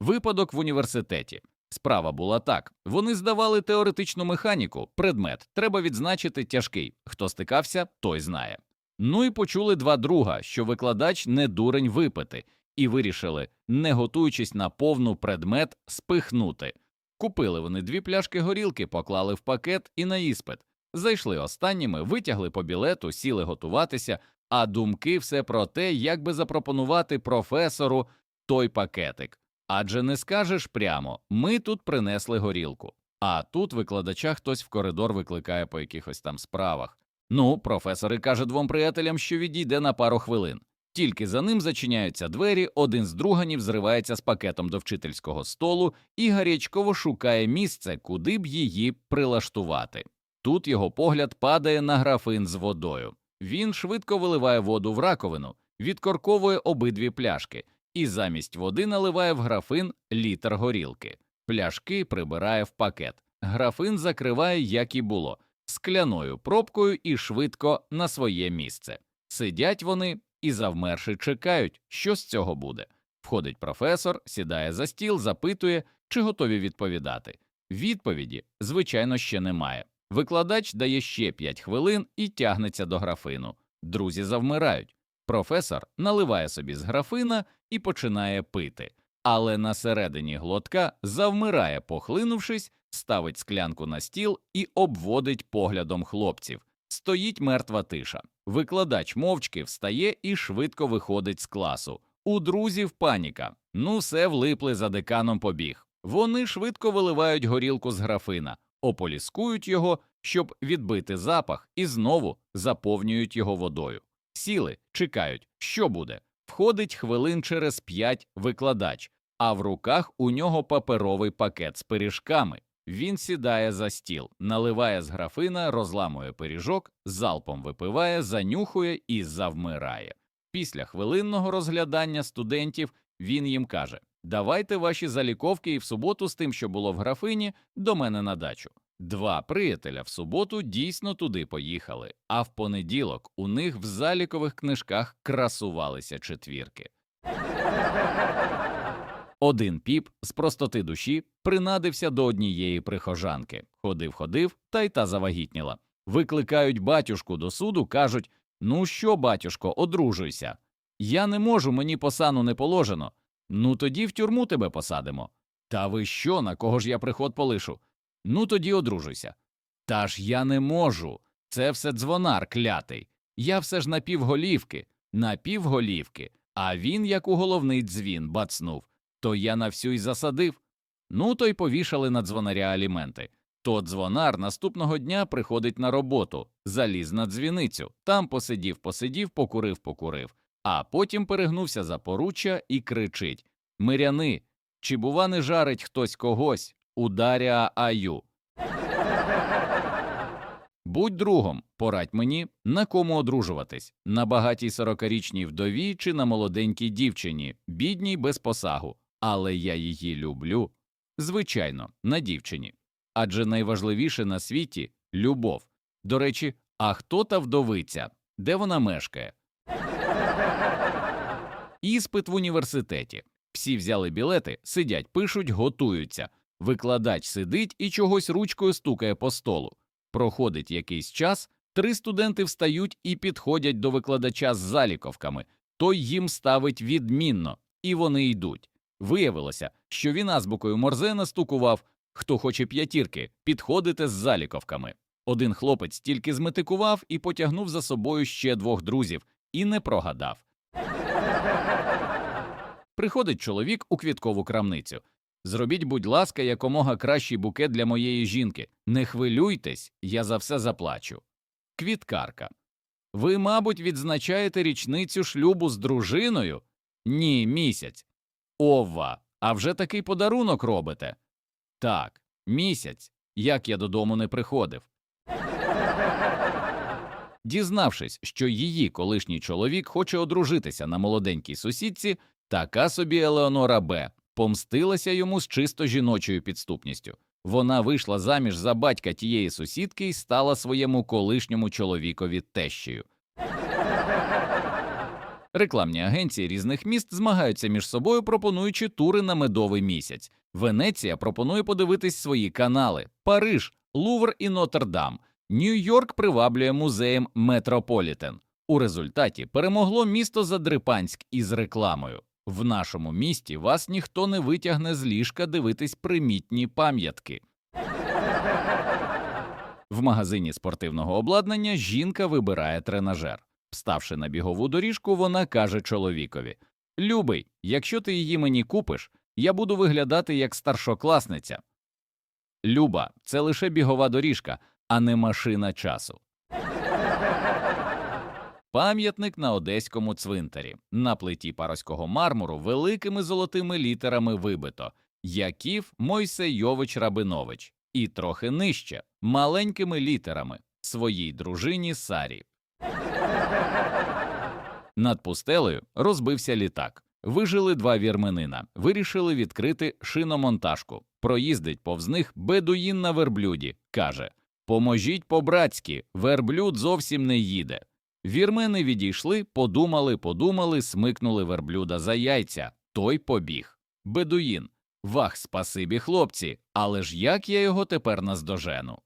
Випадок в університеті. Справа була так: вони здавали теоретичну механіку, предмет треба відзначити тяжкий. Хто стикався, той знає. Ну і почули два друга, що викладач не дурень випити, і вирішили, не готуючись на повну предмет, спихнути. Купили вони дві пляшки горілки, поклали в пакет і на іспит. Зайшли останніми, витягли по білету, сіли готуватися, а думки все про те, як би запропонувати професору той пакетик. Адже не скажеш прямо ми тут принесли горілку. А тут викладача хтось в коридор викликає по якихось там справах. Ну, професор і каже двом приятелям, що відійде на пару хвилин. Тільки за ним зачиняються двері, один з друганів зривається з пакетом до вчительського столу і гарячково шукає місце, куди б її прилаштувати. Тут його погляд падає на графин з водою. Він швидко виливає воду в раковину, відкорковує обидві пляшки і замість води наливає в графин літр горілки. Пляшки прибирає в пакет. Графин закриває, як і було, скляною пробкою і швидко на своє місце. Сидять вони і завмерши чекають, що з цього буде. Входить професор, сідає за стіл, запитує, чи готові відповідати. Відповіді, звичайно, ще немає. Викладач дає ще 5 хвилин і тягнеться до графину. Друзі завмирають. Професор наливає собі з графина і починає пити, але на середині глотка завмирає, похлинувшись, ставить склянку на стіл і обводить поглядом хлопців. Стоїть мертва тиша. Викладач мовчки встає і швидко виходить з класу. У друзів паніка. Ну, все влипли за деканом побіг. Вони швидко виливають горілку з графина, ополіскують його, щоб відбити запах, і знову заповнюють його водою. Сіли, чекають, що буде. Входить хвилин через п'ять викладач, а в руках у нього паперовий пакет з пиріжками. Він сідає за стіл, наливає з графина, розламує пиріжок, залпом випиває, занюхує і завмирає. Після хвилинного розглядання студентів він їм каже: Давайте ваші заліковки і в суботу з тим, що було в графині, до мене на дачу. Два приятеля в суботу дійсно туди поїхали, а в понеділок у них в залікових книжках красувалися четвірки. Один піп з простоти душі принадився до однієї прихожанки. Ходив, ходив, та й та завагітніла. Викликають батюшку до суду, кажуть: Ну що, батюшко, одружуйся. Я не можу, мені посану не положено. Ну тоді в тюрму тебе посадимо. Та ви що, на кого ж я приход полишу? Ну тоді одружуйся. Та ж я не можу. Це все дзвонар клятий. Я все ж напівголівки, напівголівки, а він, як у головний дзвін, бацнув, то я на всю й засадив. Ну, то й повішали на дзвонаря аліменти. То дзвонар наступного дня приходить на роботу, заліз на дзвіницю, там посидів, посидів, покурив, покурив, а потім перегнувся за поруччя і кричить Миряни, чи бува не жарить хтось когось, ударя аю. Будь другом, порадь мені, на кому одружуватись на багатій сорокарічній вдові чи на молоденькій дівчині, бідній без посагу, але я її люблю. Звичайно, на дівчині. Адже найважливіше на світі любов. До речі, а хто та вдовиця? Де вона мешкає? Іспит в університеті. Всі взяли білети, сидять, пишуть, готуються. Викладач сидить і чогось ручкою стукає по столу. Проходить якийсь час, три студенти встають і підходять до викладача з заліковками. Той їм ставить відмінно, і вони йдуть. Виявилося, що він азбукою Морзе настукував хто хоче п'ятірки, підходите з заліковками. Один хлопець тільки зметикував і потягнув за собою ще двох друзів, і не прогадав. Приходить чоловік у квіткову крамницю. Зробіть, будь ласка, якомога кращий букет для моєї жінки. Не хвилюйтесь, я за все заплачу. Квіткарка. Ви, мабуть, відзначаєте річницю шлюбу з дружиною? Ні, місяць. Ова, а вже такий подарунок робите? Так, місяць, як я додому не приходив. Дізнавшись, що її колишній чоловік хоче одружитися на молоденькій сусідці, така собі Елеонора Б. помстилася йому з чисто жіночою підступністю. Вона вийшла заміж за батька тієї сусідки і стала своєму колишньому чоловікові тещею. Рекламні агенції різних міст змагаються між собою, пропонуючи тури на медовий місяць. Венеція пропонує подивитись свої канали, Париж, Лувр і Нотр-Дам. Нью-Йорк приваблює музеєм Метрополітен. У результаті перемогло місто Задрипанськ із рекламою. В нашому місті вас ніхто не витягне з ліжка дивитись примітні пам'ятки. В магазині спортивного обладнання жінка вибирає тренажер. Вставши на бігову доріжку, вона каже чоловікові: Любий, якщо ти її мені купиш, я буду виглядати як старшокласниця. Люба, це лише бігова доріжка, а не машина часу. Пам'ятник на одеському цвинтарі. На плиті пароського мармуру великими золотими літерами вибито Яків Мойсейович Рабинович, і трохи нижче маленькими літерами своїй дружині Сарі. Над пустелею розбився літак. Вижили два вірменина, вирішили відкрити шиномонтажку. Проїздить повз них бедуїн на верблюді. Каже Поможіть по-братськи, верблюд зовсім не їде. Вірмени відійшли, подумали, подумали, смикнули верблюда за яйця. Той побіг. Бедуїн. Вах, спасибі, хлопці, але ж як я його тепер наздожену?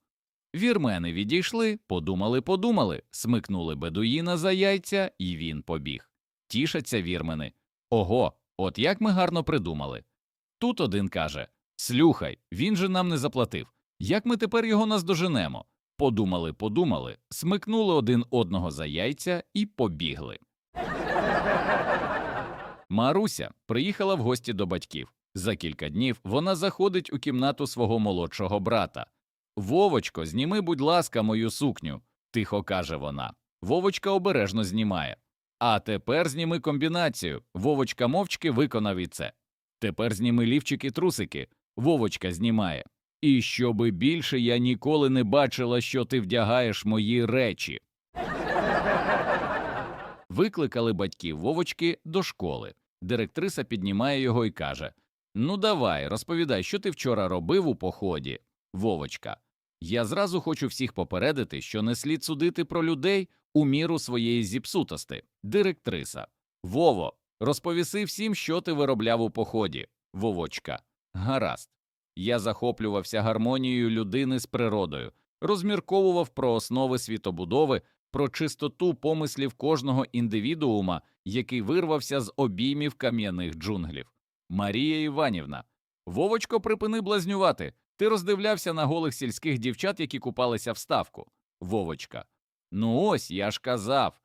Вірмени відійшли, подумали, подумали, смикнули бедуїна за яйця, і він побіг. Тішаться вірмени. Ого, от як ми гарно придумали. Тут один каже Слюхай, він же нам не заплатив. Як ми тепер його наздоженемо? Подумали, подумали, смикнули один одного за яйця і побігли. Маруся приїхала в гості до батьків. За кілька днів вона заходить у кімнату свого молодшого брата. Вовочко, зніми, будь ласка, мою сукню, тихо каже вона. Вовочка обережно знімає. А тепер зніми комбінацію. Вовочка мовчки виконав і це. Тепер зніми лівчики трусики. Вовочка знімає. І щоби більше я ніколи не бачила, що ти вдягаєш мої речі. Викликали батьків Вовочки до школи. Директриса піднімає його і каже: Ну, давай, розповідай, що ти вчора робив у поході. Вовочка. Я зразу хочу всіх попередити, що не слід судити про людей у міру своєї зіпсутости. Директриса. Вово, розповіси всім, що ти виробляв у поході. Вовочка. Гаразд. Я захоплювався гармонією людини з природою, розмірковував про основи світобудови, про чистоту помислів кожного індивідуума, який вирвався з обіймів кам'яних джунглів. Марія Іванівна. Вовочко, припини блазнювати. Ти роздивлявся на голих сільських дівчат, які купалися в ставку. Вовочка. Ну ось, я ж казав.